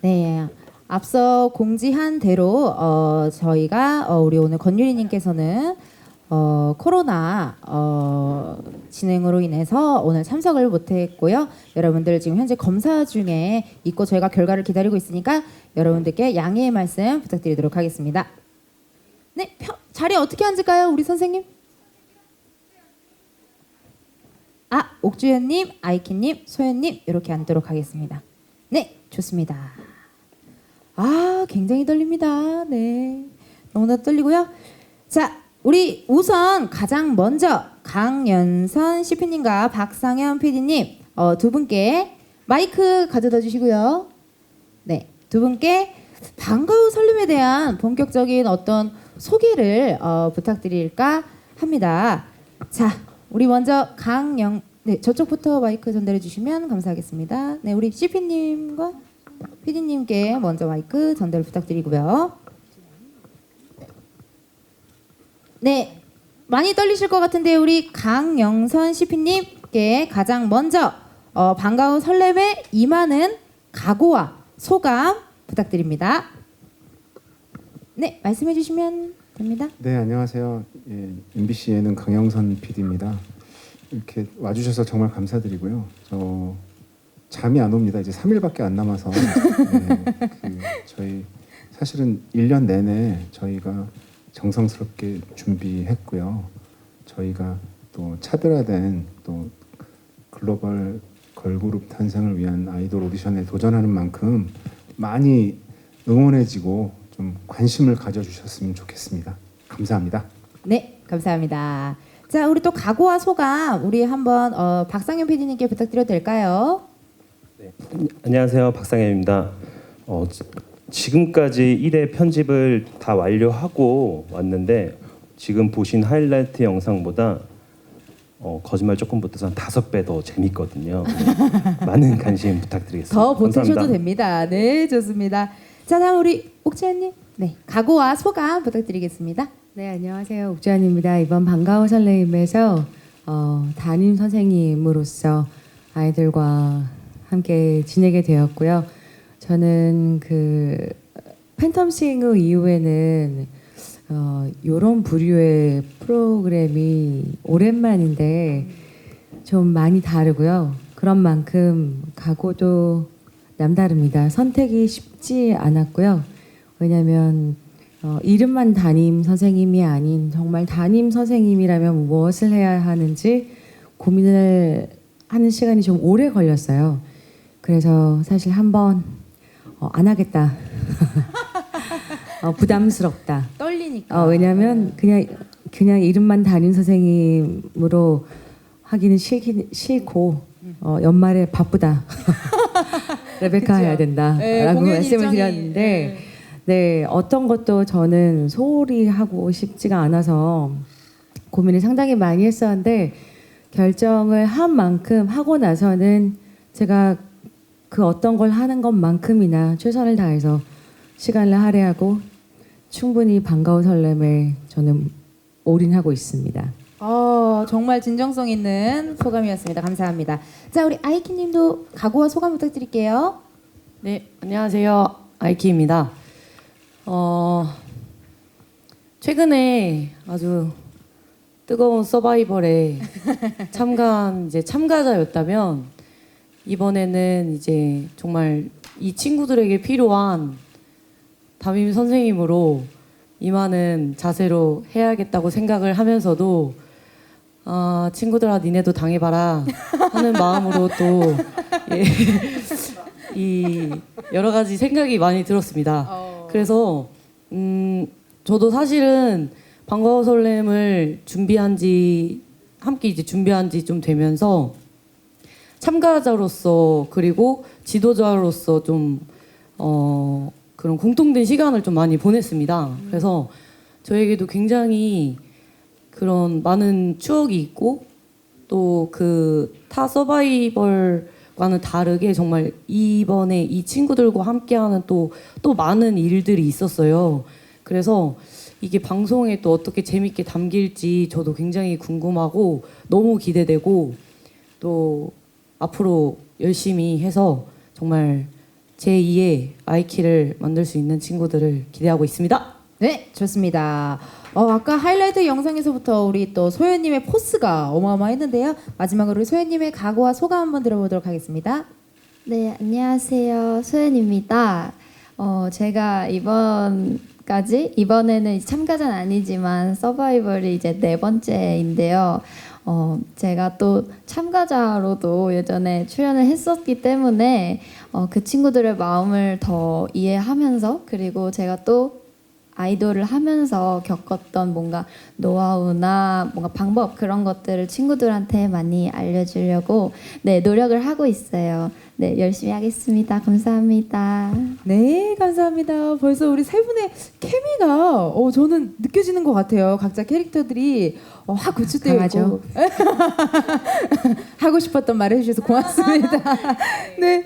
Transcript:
네. 앞서 공지한 대로 어, 저희가 어, 우리 오늘 권유리님께서는 어, 코로나 어, 진행으로 인해서 오늘 참석을 못했고요. 여러분들 지금 현재 검사 중에 있고 저희가 결과를 기다리고 있으니까 여러분들께 양해의 말씀 부탁드리도록 하겠습니다. 네, 펴, 자리 어떻게 앉을까요, 우리 선생님? 아, 옥주현님, 아이키님, 소연님 이렇게 앉도록 하겠습니다. 네, 좋습니다. 아, 굉장히 떨립니다. 네, 너무나 떨리고요. 자, 우리 우선 가장 먼저 강연선 CP님과 박상현 PD님 어, 두 분께 마이크 가져다 주시고요. 네, 두 분께 방과후 설림에 대한 본격적인 어떤 소개를 어, 부탁드릴까 합니다. 자, 우리 먼저 강영 네 저쪽부터 마이크 전달해 주시면 감사하겠습니다. 네, 우리 CP님과 PD님께 먼저 마이크 전달 부탁드리고요. 네, 많이 떨리실 것 같은데 우리 강영선 CP님께 가장 먼저 어, 반가운 설렘에 임하는 각오와 소감 부탁드립니다. 네, 말씀해 주시면 됩니다. 네 안녕하세요. 예, MBC 예능 강영선 PD입니다. 이렇게 와주셔서 정말 감사드리고요. 저 잠이 안 옵니다. 이제 3일밖에 안 남아서 네, 그 저희 사실은 1년 내내 저희가 정성스럽게 준비했고요. 저희가 또 차별화된 또 글로벌 걸그룹 탄생을 위한 아이돌 오디션에 도전하는 만큼 많이 응원해지고 좀 관심을 가져주셨으면 좋겠습니다. 감사합니다. 네, 감사합니다. 자, 우리 또 각오와 소감 우리 한번 어, 박상현 PD님께 부탁드려도 될까요? 안녕하세요 박상현입니다. 어, 지- 지금까지 1회 편집을 다 완료하고 왔는데 지금 보신 하이라이트 영상보다 어, 거짓말 조금 못해서 한 다섯 배 더 재밌거든요. 네, 많은 관심 부탁드리겠습니다. 더 보태셔도 감사합니다. 됩니다. 네, 좋습니다. 자, 다음 우리 옥지현님, 네, 각오와 소감 부탁드리겠습니다. 네, 안녕하세요. 옥주환입니다. 이번 반가워 설레임에서 어, 담임 선생님으로서 아이들과 함께 지내게 되었고요. 저는 그 팬텀 싱어 이후에는 어, 이런 부류의 프로그램이 오랜만인데 좀 많이 다르고요. 그런 만큼 각오도 남다릅니다. 선택이 쉽지 않았고요. 왜냐하면 어, 이름만 담임 선생님이 아닌 정말 담임 선생님이라면 무엇을 해야 하는지 고민을 하는 시간이 좀 오래 걸렸어요. 그래서 사실 한번 어, 안 하겠다. 어, 부담스럽다. 떨리니까. 어, 왜냐하면 그냥 그냥 이름만 담임 선생님으로 하기는 싫긴 싫고 어, 연말에 바쁘다. 레베카. 해야 된다라고 네, 말씀을 일정이, 드렸는데 네. 네 어떤 것도 저는 소홀히 하고 싶지가 않아서 고민을 상당히 많이 했었는데 결정을 한 만큼 하고 나서는 제가 그 어떤 걸 하는 것만큼이나 최선을 다해서 시간을 할애하고 충분히 반가운 설렘에 저는 올인하고 있습니다. 어, 정말 진정성 있는 소감이었습니다. 감사합니다. 자, 우리 아이키 님도 각오와 소감 부탁드릴게요. 네, 안녕하세요. 아이키입니다. 어, 최근에 아주 뜨거운 서바이벌에 참가한 이제 참가자였다면 이번에는 이제 정말 이 친구들에게 필요한 담임 선생님으로 임하는 자세로 해야겠다고 생각을 하면서도 아 친구들아 니네도 당해봐라 하는 마음으로 또 예, 이 여러 가지 생각이 많이 들었습니다. 그래서 음 저도 사실은 반가워 설렘을 준비한 지 함께 이제 준비한 지 좀 되면서 참가자로서 그리고 지도자로서 좀 어, 그런 공통된 시간을 좀 많이 보냈습니다. 그래서 저에게도 굉장히 그런 많은 추억이 있고 또 그 타 서바이벌과는 다르게 정말 이번에 이 친구들과 함께하는 또 또 많은 일들이 있었어요. 그래서 이게 방송에 또 어떻게 재밌게 담길지 저도 굉장히 궁금하고 너무 기대되고 또 앞으로 열심히 해서 정말 제2의 아이키를 만들 수 있는 친구들을 기대하고 있습니다. 네, 좋습니다. 어, 아까 하이라이트 영상에서부터 우리 또 소연님의 포스가 어마어마했는데요. 마지막으로 소연님의 각오와 소감 한번 들어보도록 하겠습니다. 네, 안녕하세요. 소연입니다. 어, 제가 이번까지 이번에는 참가자는 아니지만 서바이벌이 이제 네 번째인데요. 어, 제가 또 참가자로도 예전에 출연을 했었기 때문에 어, 그 친구들의 마음을 더 이해하면서 그리고 제가 또 아이돌을 하면서 겪었던 뭔가 노하우나 뭔가 방법 그런 것들을 친구들한테 많이 알려주려고 네 노력을 하고 있어요. 네 열심히 하겠습니다. 감사합니다. 네, 감사합니다. 벌써 우리 세 분의 케미가 어, 저는 느껴지는 것 같아요. 각자 캐릭터들이 어, 확 구축되어 있고. 하고 싶었던 말을 해주셔서 고맙습니다. 네.